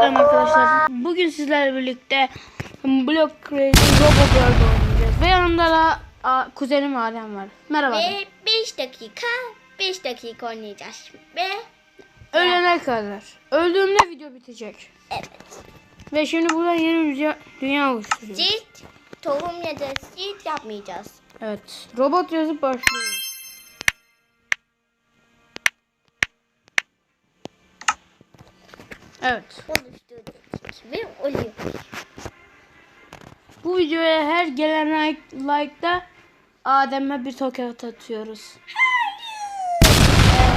Selam arkadaşlar. Bugün sizlerle birlikte Block Crazy Robo Bird oynayacağız. Ve yanımda da a, kuzenim Adem var. Merhaba. Ve 5 dakika 5 dakika oynayacağız. Ve Ölene kadar. Öldüğümde video bitecek. evet. Ve şimdi buradan yeni bir dünya, dünya oluşturuyoruz. Cilt tohum ya da cilt yapmayacağız. Evet. Robot yazıp başlıyoruz. Evet. Ve oluyor. Bu videoya her gelen like, like'da Adem'e bir tokat atıyoruz.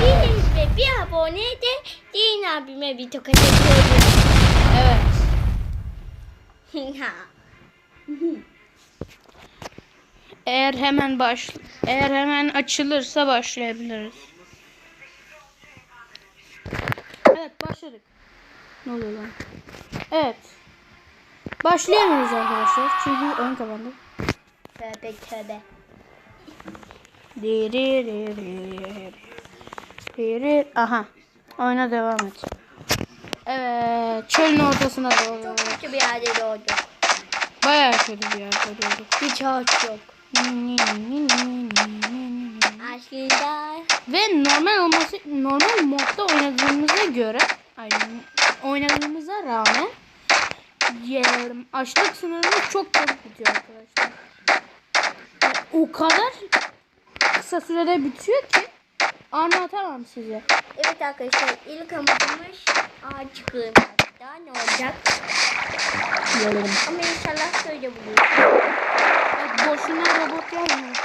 Bir ve bir abone de Din abime bir tokat atıyoruz. Evet. Eğer hemen baş eğer hemen açılırsa başlayabiliriz. Evet başladık. Ne oluyor lan? Evet. Başlayamıyoruz arkadaşlar. Çünkü ön kapandı. tövbe tövbe. Diri. Aha. Oyuna devam et. Evet. Çölün ortasına doğru. Çok kötü bir yerde doğduk. Bayağı kötü bir yerde doğduk. Hiç ağaç yok. Aslında Ve normal olması normal modda oynadığımıza göre ay, oynadığımıza rağmen açlık sınırımız çok çabuk bitiyor arkadaşlar. Yani o kadar kısa sürede bitiyor ki anlatamam size. evet arkadaşlar ilk amacımız ağaç kırmak. Daha ne olacak? Ama inşallah şöyle buluruz. Bak, boşuna robot yazmıyor.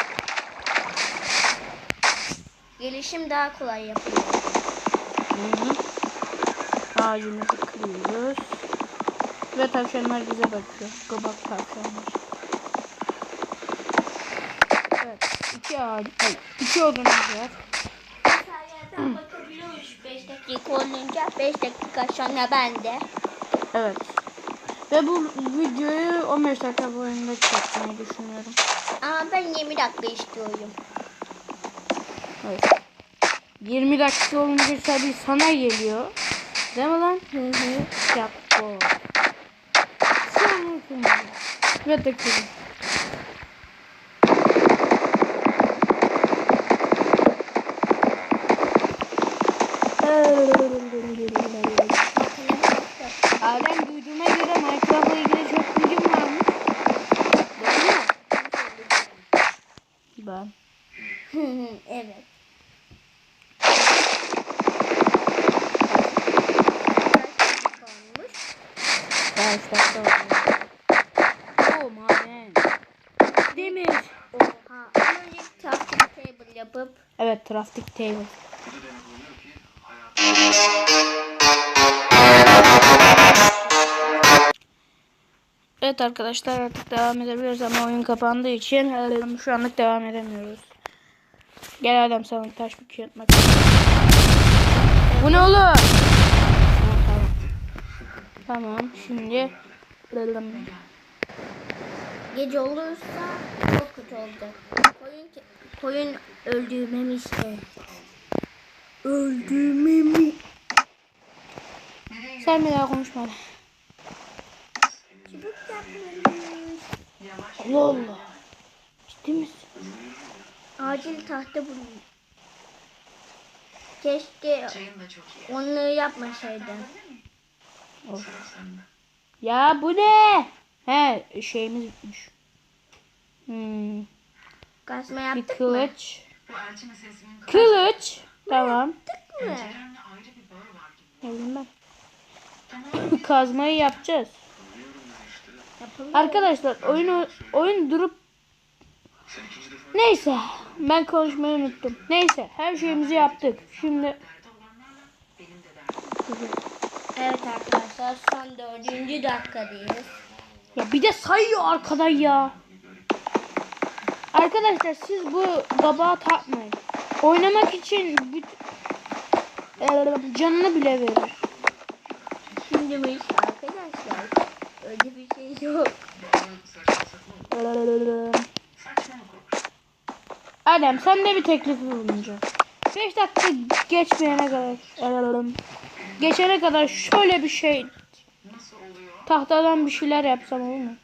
Gelişim daha kolay yapılıyor. Hı hı. Ağacımızı kırıyoruz. Ve tavşanlar bize bakıyor. Kabak tavşanlar. Evet. iki ağaç, ay, iki odunumuz var. Yerden bakabiliyoruz 5 dakika olunca 5 dakika sonra ben de. Evet. Ve bu videoyu 15 dakika boyunca çekmeyi düşünüyorum. Ama ben 20 dakika istiyorum. Evet. 20 dakika olunca tabii sana geliyor. Değil mi lan? Hı hı. Yap bu. Sen Ve takıyorum. Adem duyduğuma göre Minecraft'la ilgili çok bilgim varmış. Doğru mu? Ben. evet. Kaç dakika oldu? Oo maden. Demir. Oha. Ama ilk crafting yapıp Evet crafting table. Evet arkadaşlar artık devam edebiliriz ama oyun kapandığı için e, şu anlık devam edemiyoruz. Gel Adem sana taş bir kağıt makas. Bu ne oğlum? Tamam. Tamam şimdi gece olursa kötü oldu. Koyun, koyun öldürmemişti. öldüğümü mi? Sen bir daha konuşma. Çubuk yapmalıyız. Allah Allah. Ciddi misin? Acil tahta bulun. Keşke onları yapmasaydım. Ya bu ne? He şeyimiz bitmiş. Hmm, Kasma bir yaptık mı? kılıç. Kılıç. Tamam. Yaptık mı? Kazmayı yapacağız. Yapalım. Arkadaşlar oyunu oyun durup Neyse ben konuşmayı unuttum. Neyse her şeyimizi yaptık. Şimdi Evet arkadaşlar son dördüncü dakikadayız. ya bir de sayıyor arkadan ya. Arkadaşlar siz bu gabağı takmayın. Oynamak için canını bile verir. Şimdi bu iş arkadaşlar. Öyle bir şey yok. Adem sen de bir teklif bulunacak. 5 dakika geçmeyene kadar geçene kadar şöyle bir şey Tahtadan bir şeyler yapsam olur mu?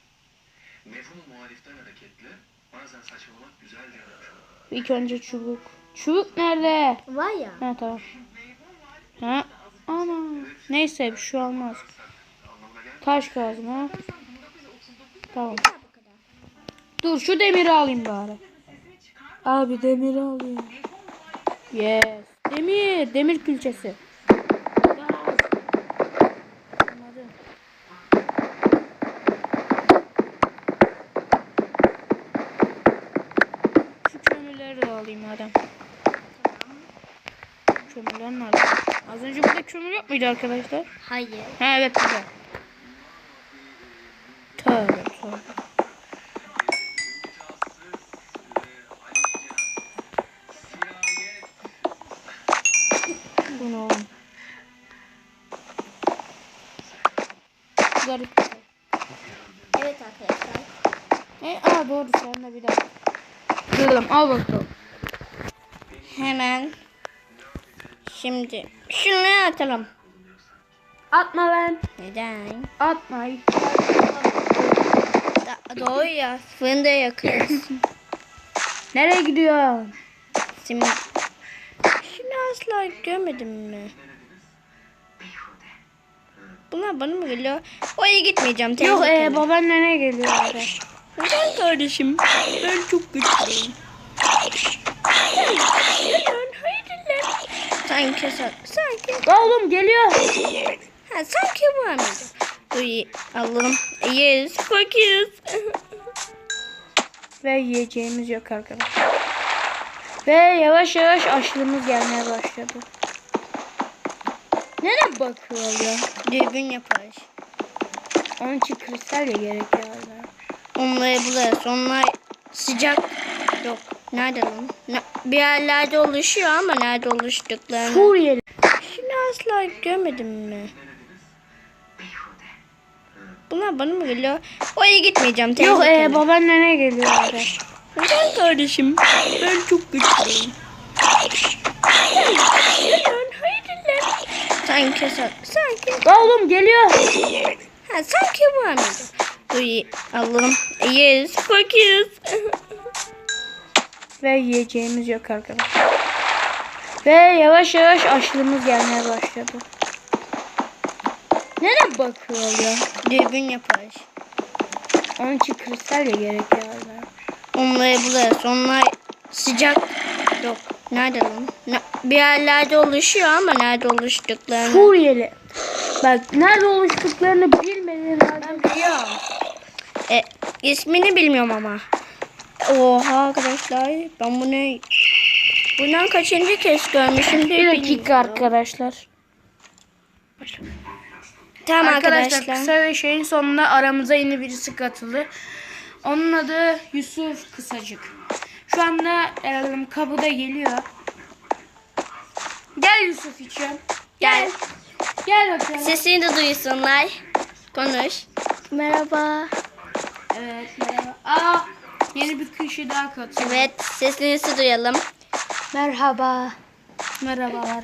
İlk önce çubuk. Çubuk nerede? Var ya. Ha tamam. Ha ana. Neyse bir şey olmaz. Taş kazma. Tamam. Dur şu demiri alayım bari. Abi demiri alayım. Yes. Demir. Demir külçesi. Anladım. Şu kömürleri de alayım madem. Kömürler nerede? Az önce burada kömür yok muydu arkadaşlar? Hayır. Ha evet burada. Tövbe tövbe. Bu ne oğlum? Garip. Evet arkadaşlar. E, aa doğru sen de bir dakika. Kırdım al bakalım. Hemen. Şimdi şunu atalım. Atma lan. Neden? Atma. Da- doğru ya. Fırında yakıyoruz. Nereye gidiyor? Şimdi şunu asla görmedim mi? Bunlar bana mı geliyor? Oraya gitmeyeceğim. Yok e, babaannene geliyor abi. Neden kardeşim? Ben çok güçlüyüm. Sanki sa- sanki Oğlum geliyor. ha sanki var mıydı? Dur Allah'ım yes fakiriz. Ve yiyeceğimiz yok arkadaşlar. Ve yavaş yavaş açlığımız gelmeye başladı. Nereye bakıyor ya? Dürbün yaparız. Onun için kristal ya gerekiyor. Onları buluruz. Onlar sıcak yok. Nerede lan? Ne- Bir yerlerde oluşuyor ama nerede oluştuklarını. Suriyeli. Şunu asla görmedim mi? Bunlar bana mı geliyor? Oraya gitmeyeceğim. Yok tehlikeli. e, babaannene geliyor. Neden kardeşim? Ben çok güçlüyüm. Sanki sa- sanki Oğlum geliyor. ha sanki mıydı? Dur Allah'ım yes fakiriz. Ve yiyeceğimiz yok arkadaşlar. Ve yavaş yavaş açlığımız gelmeye başladı. Nereye bakıyor ya? Dürbün yaparız. Onun için kristal ya gerekiyor. Onları buluruz. Onlar sıcak yok. Nerede lan? Ne- Bir yerlerde oluşuyor ama nerede oluştuklarını. Suriyeli. Bak nerede oluştuklarını bilmediğin halde biliyorum. E, ismini bilmiyorum ama. Oha arkadaşlar ben bunu bundan kaçıncı kez görmüşüm Bir dakika arkadaşlar. Tamam Arkadaşlar, arkadaşlar. kısa ve şeyin sonunda aramıza yeni birisi katıldı. Onun adı Yusuf Kısacık. Şu anda em, kapıda geliyor. Gel Yusuf içim. Gel. Gel bakalım. Sesini de duysunlar. Konuş. Merhaba. Evet merhaba. Aa yeni bir kişi daha katıldı. Evet sesinizi duyalım. Merhaba. Merhabalar.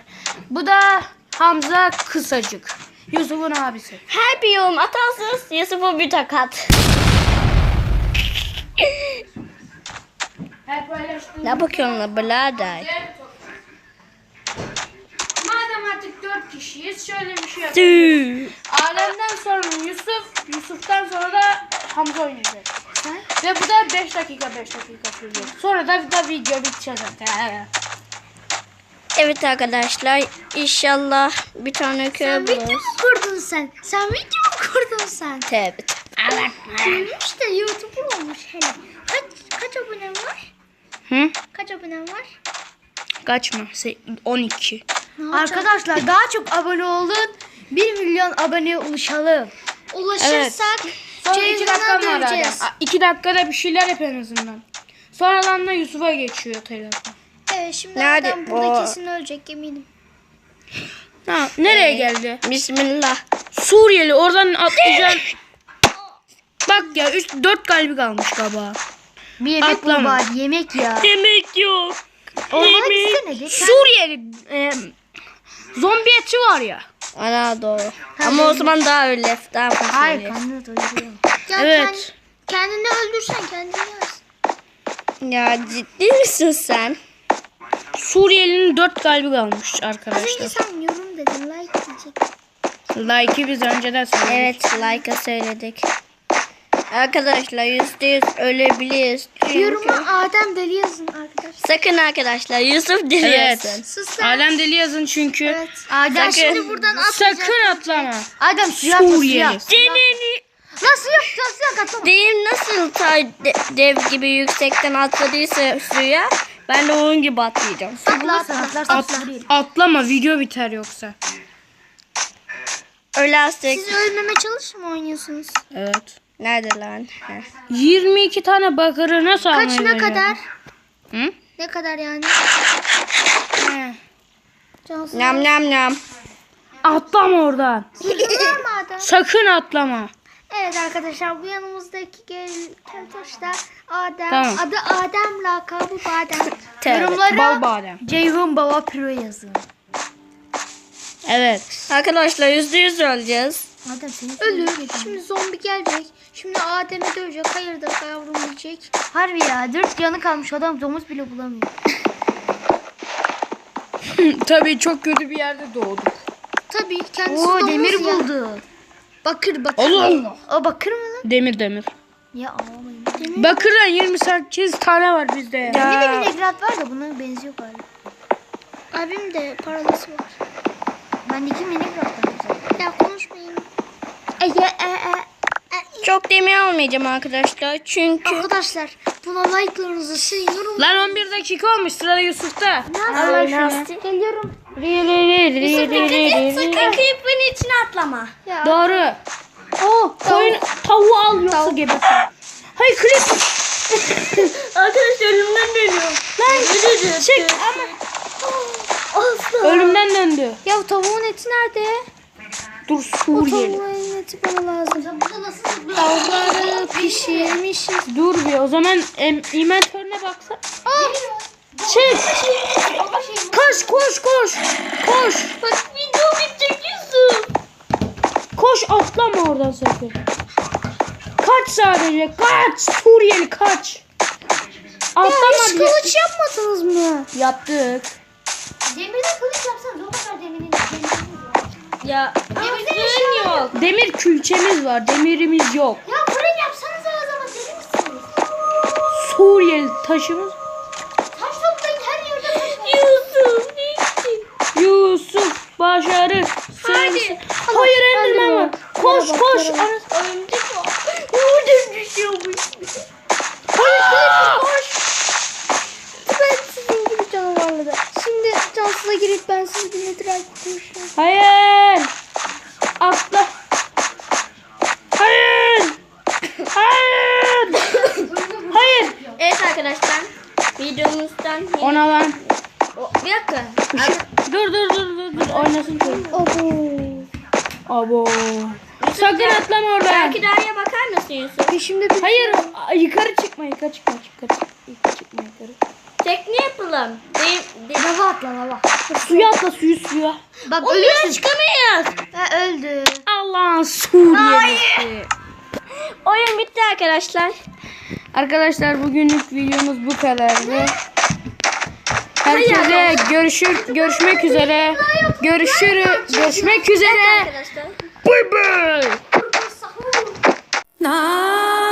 Bu da Hamza Kısacık. Yusuf'un abisi. Her bir yorum atarsınız Yusuf'u bir takat. Ne bakıyorsun la birader? Madem artık dört kişiyiz şöyle bir şey yapalım. Tüh. Adem'den sonra Yusuf, Yusuf'tan sonra da Hamza oynayacak. Ve bu da 5 dakika 5 dakika sürecek. Sonra da, da video bitecek zaten. Evet arkadaşlar inşallah bir tane köy buluruz. kurdun sen? Sen video mu kurdun sen? Tövbe. Büyümüş de YouTuber olmuş hele. Kaç, kaç abonen var? Hı? Kaç abonen var? Kaçma. Se- 12. Arkadaşlar daha çok abone olun. 1 milyon aboneye ulaşalım. Ulaşırsak Sonra 2 dakika Ceyhun'a var Adem. döneceğiz. 2 dakikada bir şeyler yap en azından. Sonradan da Yusuf'a geçiyor telefon. Evet şimdi Nerede? adam burada O- kesin ölecek eminim. Ha, nereye geldi? Bismillah. Suriyeli oradan atlayacaksın. Bak ya 3 4 kalbi kalmış galiba. Bir yemek Atlama. bul bari yemek ya. Yemek yok. Olmak istene de. Sen Suriyeli e, zombi eti var ya. Anadolu. Ama o zaman daha öyle. Daha Hayır karnını doyuruyor. Evet. kendini öldürsen kendini yersin. Ya ciddi misin sen? Suriyelinin 4 kalbi kalmış Az arkadaşlar. sen yorum dedin like diyecek. Like'ı biz önceden söyledik. Evet like'a söyledik. Arkadaşlar yüzde yüz ölebiliriz. Yoruma Adem deli yazın arkadaşlar. Sakın arkadaşlar Yusuf Evet. diliyorsun. Sus. Alem deli yazın çünkü. Evet. Adem Sakın. şimdi buradan atlayacak. Sakın atlama. Adem suya atla suya. Suriyeli. Senin Nasıl yok suya katlama. deyim nasıl ta de- dev gibi yüksekten atladıysa suya ben de onun gibi atlayacağım. Atla atla atla. At, atlama video biter yoksa. Ölersek Siz ölmeme çalış mı oynuyorsunuz? Evet. Nerede lan? Heh. 22 tane bakırı nasıl almayı ne becerdin? kadar? Hı? Ne kadar yani? He. Cansın. Nam nam nam. Atlama oradan. Mı? Sakın atlama. Evet arkadaşlar bu yanımızdaki gel keltoş da Adem. Tamam. Adı Adem lakabı Badem. Yorumlara Bal badem. Ceyhun Baba Pro yazın. Evet. Arkadaşlar yüzde yüz öleceğiz. Adem seni Ölür. Şimdi zombi gelecek. Şimdi Adem'i dövecek. Hayırdır yavrum diyecek. Harbi ya. Dört yanı kalmış adam domuz bile bulamıyor. Tabii çok kötü bir yerde doğduk. Tabii kendisi Oo, domuz demir ya. buldu. Bakır bakır. Allah Allah. O bakır mı lan? Demir demir. Ya ağlamayın. Demir. Bakırdan 28 tane var bizde. ya. Bende de vinegrat var da bunların benziyor galiba. Abim de paralısı var. Bendeki vinegrat var. Ya konuşmayın. E, e, e. Çok demir almayacağım arkadaşlar. Çünkü Arkadaşlar buna like'larınızı seviyorum. Lan 11 dakika olmuş sırada Yusuf'ta. Allah Nasıl? Geliyorum. Sakın creeper'ın içine atlama. Ya. Doğru. Oh, koyun tavuğu al yoksa geber. Hayır klip. Arkadaşlar ölümden dönüyorum. Lan çık ama. Asla. Ölümden döndü. Ya tavuğun eti nerede? Dur Suriyeli. eti bana lazım. Tavukları pişirmişiz. Dur bir o zaman em, inventörüne baksa. Çık. Koş koş koş. Koş. Bak video bitecek Yusuf. Koş atlama oradan sakın. Kaç sadece kaç. Suriyeli kaç. Atlama Hiç diye. kılıç yapmadınız mı? Yaptık. Demirden kılıç demirin Ya fırın yok. Demir külçemiz var. Demirimiz yok. Ya fırın yapsanız o zaman deli misiniz? Suriyeli taşımız. Taş toplayın her yerde taş var. Yusuf niçin? Yusuf başarır. Hadi. Hayır Enderman var. Koş bak, koş. Örümcek var. Oradan düşüyormuş. Hayır koş. Ben sizin gibi canavarlara. Şimdi cansıza girip ben sizi netrak konuşuyorum. Hayır. Atla. Hayır. Hayır. Hayır. Evet arkadaşlar. Videomuzdan Ona lan. O, bir dakika. Dur dur dur dur. dur. Oynasın çocuk. Abo. Abo. Sakın atlama oradan. Belki dağa bakar mısın Yusuf? Peşimde bir Hayır. Yukarı çıkma. Yukarı çıkma. Yukarı, yukarı çıkma yukarı. Tekne yapalım. De, lava atla lava. Suya atla suyu suya. Bak Ondan ölürsün. çıkamayız. Ha, öldü. Allah'ın Suriyelisi. Oyun bitti arkadaşlar. Arkadaşlar bugünlük videomuz bu kadardı. Herkese görüşür görüşmek üzere. Görüşürüz. Görüşmek üzere. Arkadaşlar. Bye bye. Sahur. Na